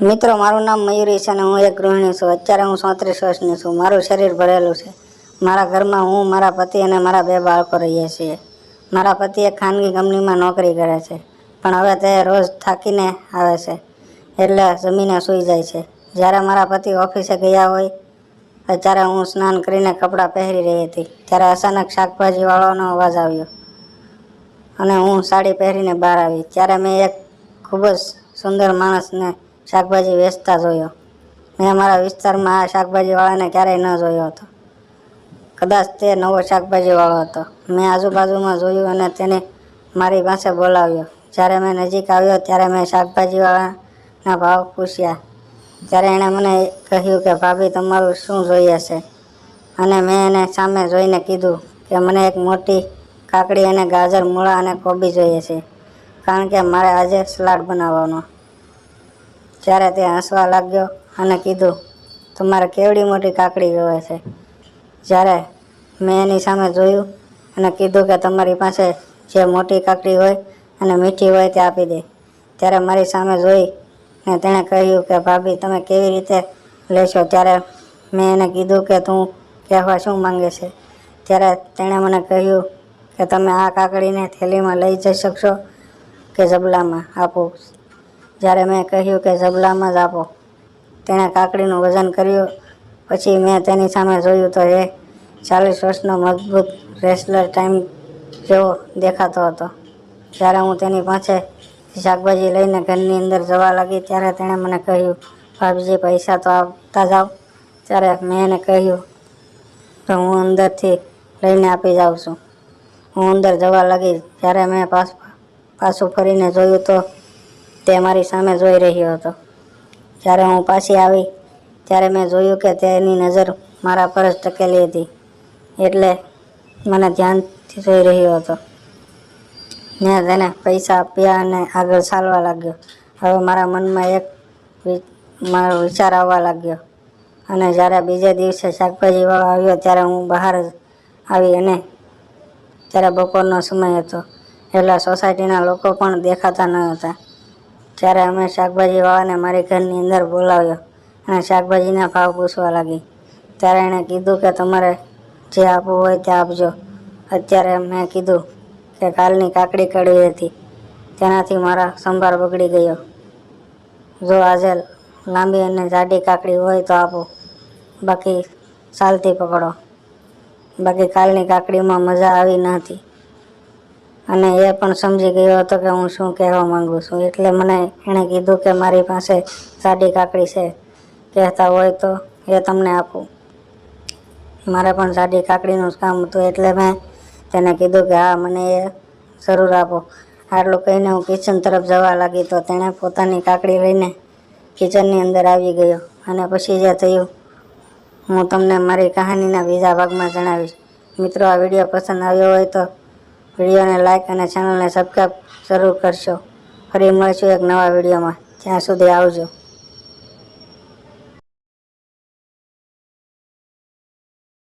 મિત્રો, મારું નામ મયુરી છે અને હું એક ગૃહિણી છું. અત્યારે હું ચોત્રીસ વર્ષની છું. મારું શરીર ભરેલું છે. મારા ઘરમાં હું, મારા પતિ અને મારા બે બાળકો રહીએ છીએ. મારા પતિ એક ખાનગી કંપનીમાં નોકરી કરે છે, પણ હવે તે રોજ થાકીને આવે છે, એટલે જમીને સૂઈ જાય છે. જ્યારે મારા પતિ ઓફિસે ગયા હોય, ત્યારે હું સ્નાન કરીને કપડાં પહેરી રહી હતી, ત્યારે અચાનક શાકભાજીવાળાનો અવાજ આવ્યો અને હું સાડી પહેરીને બહાર આવી. ત્યારે મેં એક ખૂબ જ સુંદર માણસને શાકભાજી વેચતા જોયો. મેં અમારા વિસ્તારમાં આ શાકભાજીવાળાને ક્યારેય ન જોયો હતો. કદાચ તે નવો શાકભાજીવાળો હતો. મેં આજુબાજુમાં જોયું અને તેને મારી પાસે બોલાવ્યો. જ્યારે મેં નજીક આવ્યો ત્યારે મેં શાકભાજીવાળાના ભાવ પૂછ્યા. ત્યારે એણે મને કહ્યું કે, ભાભી, તમારું શું જોઈએ છે? અને મેં એને સામે જોઈને કીધું કે, મને એક મોટી કાકડી અને ગાજર, મૂળા અને કોબી જોઈએ છે. કારણ કે મારે આજે સલાડ બનાવવાનો. ત્યારે તે હસવા લાગ્યો અને કીધું, તમારે કેવડી મોટી કાકડી જોઈએ છે. જ્યારે મેં એની સામે જોયું અને કીધું કે, તમારી પાસે જે મોટી કાકડી હોય અને મીઠી હોય તે આપી દે. ત્યારે મારી સામે જોઈ ને તેણે કહ્યું કે, ભાભી, તમે કેવી રીતે લેશો? ત્યારે મેં એને કીધું કે, તું કહેવા શું માંગે છે? ત્યારે તેણે મને કહ્યું કે, તમે આ કાકડીને થેલીમાં લઈ જઈ શકશો કે જબલામાં? આપો. જ્યારે મેં કહ્યું કે જબલામાં જ આપો. તેણે કાકડીનું વજન કર્યું. પછી મેં તેની સામે જોયું તો એ ચાલીસ વર્ષનો મજબૂત રેસલર ટાઈમ જેવો દેખાતો હતો. જ્યારે હું તેની પાસે શાકભાજી લઈને ઘરની અંદર જવા લાગી, ત્યારે તેણે મને કહ્યું, ભાભીજી, પૈસા તો આપતા જાઓ. ત્યારે મેં એને કહ્યું, તો હું અંદરથી લઈને આપી જાઉં છું. હું અંદર જવા લાગી. જ્યારે મેં પાછું ફરીને જોયું તો તે મારી સામે જોઈ રહ્યો હતો. જ્યારે હું પાછી આવી, ત્યારે મેં જોયું કે તેની નજર મારા પર જ ટકેલી હતી. એટલે મને ધ્યાનથી જોઈ રહ્યો હતો. મેં તેને પૈસા આપ્યા અને આગળ ચાલવા લાગ્યો. હવે મારા મનમાં એક મારો વિચાર આવવા લાગ્યો. અને જ્યારે બીજે દિવસે શાકભાજીવાળો આવ્યો, ત્યારે હું બહાર આવી અને ત્યારે બપોરનો સમય હતો. એટલે સોસાયટીના લોકો પણ દેખાતા ન હતા. ત્યારે અમે શાકભાજીવાળાને મારી ઘરની અંદર બોલાવ્યો અને શાકભાજીના ભાવ પૂછવા લાગી. ત્યારે એણે કીધું કે તમારે જે આપવું હોય તે આપજો. અત્યારે મેં કીધું કે કાલની કાકડી કડવી હતી. તેનાથી મારા સંભાર બગડી ગયો. જો આજે લાંબી અને જાડી કાકડી હોય તો આપો. બાકી ચાલતી પકડો. બાકી કાલની કાકડીમાં મજા આવી ન હતી. અને એ પણ સમજી ગયો હતો કે હું શું કહેવા માંગુ છું. એટલે મને એણે કીધું કે મારી પાસે સાડી કાકડી છે. કહેતા હોય તો એ તમને આપું. મારે પણ સાડી કાકડીનું જ કામ હતું એટલે મેં તેને કીધું કે હા, મને એ જરૂર આપો. આટલું કહીને હું કિચન તરફ જવા લાગી તો તેણે પોતાની કાકડી લઈને કિચનની અંદર આવી ગયો. અને પછી જે થયું, હું તમને મારી કહાનીના બીજા ભાગમાં જણાવીશ. મિત્રો, આ વીડિયો પસંદ આવ્યો હોય તો વિડીયોને લાઇક અને ચેનલને સબસ્ક્રાઈબ જરૂર કરશો ફરી મળીશું એક નવા વિડીયોમાં. ત્યાં સુધી આવજો.